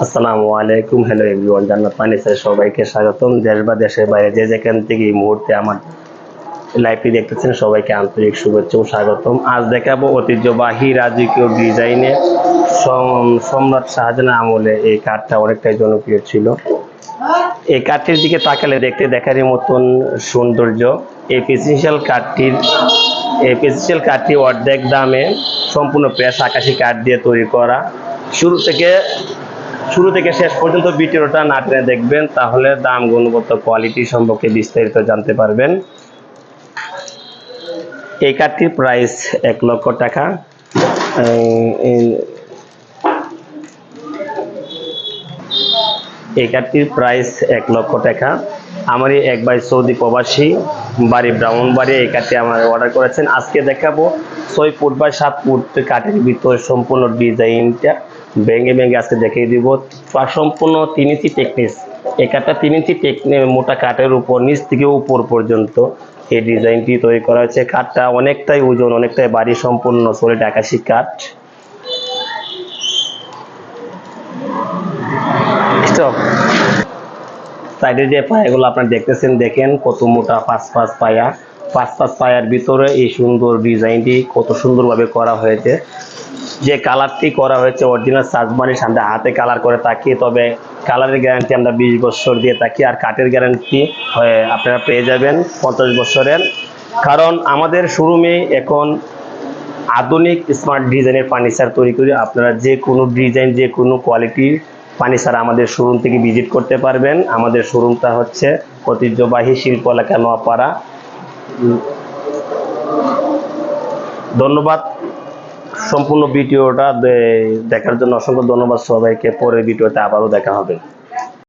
আসসালামু আলাইকুম hello everyone জান্নাত ফার্নিচারে সবাইকে স্বাগতম। দেশ বা দেশের বাইরে যে যেখান থেকে এই মুহূর্তে আমার লাইভটি দেখতেছেন, সবাইকে আন্তরিক শুভেচ্ছা ও স্বাগতম। আজ দেখাবো ঐতিহ্যবাহী রাজকীয় ডিজাইনে সম্রাট শাহজাহান আমলে এই কাঠটা অনেকটাই জনপ্রিয় ছিল। এই কাঠটির দিকে তাকালে দেখতে দেখারই মতন সৌন্দর্য। এই পেসিশিয়াল কাঠটির এই পেসিশিয়াল কাঠটি অর্ধেক দামে সম্পূর্ণ প্রেস আকাশি কাঠ দিয়ে তৈরি করা। শুরু থেকে শুরু থেকে শেষ পর্যন্ত ভিডিওটা না টেনে দেখবেন, তাহলে দাম, গুণগত কোয়ালিটি সম্পর্কে বিস্তারিত জানতে পারবেন। এই কাঠটির প্রাইস এক লক্ষ টাকা। এই- কাঠটির প্রাইস এক লক্ষ টাকা। আমারই এক ভাই সৌদি প্রবাসী, বাড়ি ব্রাহ্মণবাড়ি এই কাঠটি আমার অর্ডার করেছেন। আজকে দেখাবো ছয় ফুট বা সাত ফুট কাঠের ভিতরে সম্পূর্ণ ডিজাইনটা। ভেঙে ভেঙে আজকে দেখিয়ে দিব। সম্পূর্ণ তিন ইঞ্চি টেকনিস এই কাঠটা তিন ইঞ্চি টেকনি মোটা কাঠের উপর, নিচ থেকে উপর পর্যন্ত এই ডিজাইনটি তৈরি করা হয়েছে। কাঠটা অনেকটাই ওজন, অনেকটাই বাড়ি সম্পূর্ণ সলিড আকাশি কাঠ। সাইডে যে পায়াগুলো আপনারা দেখতেছেন, দেখেন কত মোটা পাঁচ পাঁচ পায়া। পাঁচ পাঁচ পায়ার ভিতরে এই সুন্দর ডিজাইনটি কত সুন্দরভাবে করা হয়েছে। যে কালারটি করা হয়েছে অরিজিনাল সাজমানির সামনে হাতে কালার করে থাকি তবে কালারের গ্যারান্টি আমরা বিশ বছর দিয়ে থাকি আর কাঠের গ্যারান্টি হয়ে আপনারা পেয়ে যাবেন পঞ্চাশ বছরের। কারণ আমাদের শোরুমে এখন আধুনিক স্মার্ট ডিজাইনের ফার্নিচার তৈরি করি আপনারা যে কোনো ডিজাইন, যে কোনো কোয়ালিটির ফার্নিচার আমাদের শোরুম থেকে ভিজিট করতে পারবেন। আমাদের শোরুমটা হচ্ছে ঐতিহ্যবাহী শিল্প এলাকা নোয়াপাড়া। ধন্যবাদ। সম্পূর্ণ ভিডিওটা দেখার জন্য অসংখ্য ধন্যবাদ সবাইকে। পরের ভিডিওতে আবারও দেখা হবে।